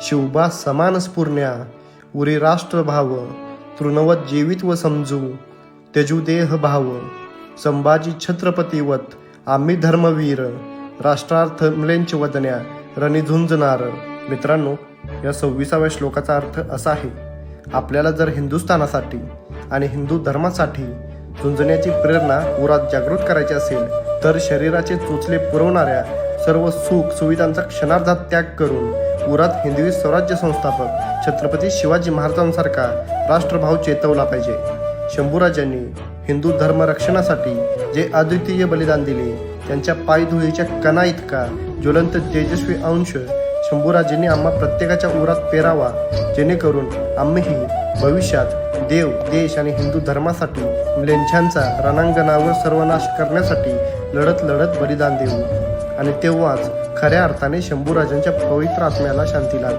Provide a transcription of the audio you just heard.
शिवबा समान स्फुरण्या उरी राष्ट्रभाव तृणवत जीवित व समजू त्यजुदेह भाव संभाजी छत्रपतीवत आम्ही धर्मवीर राष्ट्रार्थ म्लेंच वदन्या रणी झुंजणार मित्रांनो या सव्वीसाव्या श्लोकाचा अर्थ असा आहे आपल्याला जर हिंदुस्थानासाठी आणि हिंदू धर्मासाठी झुंजण्याची प्रेरणा उरात जागृत करायची असेल तर शरीराचे चोचले पुरवणाऱ्या सर्व सुख सुविधांचा क्षणार्धात त्याग करून उरात हिंदवी स्वराज्य संस्थापक छत्रपती शिवाजी महाराजांसारखा राष्ट्रभाव चेतवला पाहिजे. शंभूराजांनी हिंदू धर्म रक्षणासाठी जे अद्वितीय बलिदान दिले त्यांच्या पायधुळीच्या कणा इतका ज्वलंत तेजस्वी अंश शंभूराजांनी आम्हा प्रत्येकाच्या उरात पेरावा जेणेकरून आम्हीही भविष्यात देव देश आणि हिंदू धर्मासाठी म्लेंछांचा रणांगणावर सर्वनाश करण्यासाठी लढत लढत बलिदान देऊ. आणि तेव्हाच खऱ्या अर्थाने शंभूराजांच्या पवित्र आत्म्याला शांती लागली.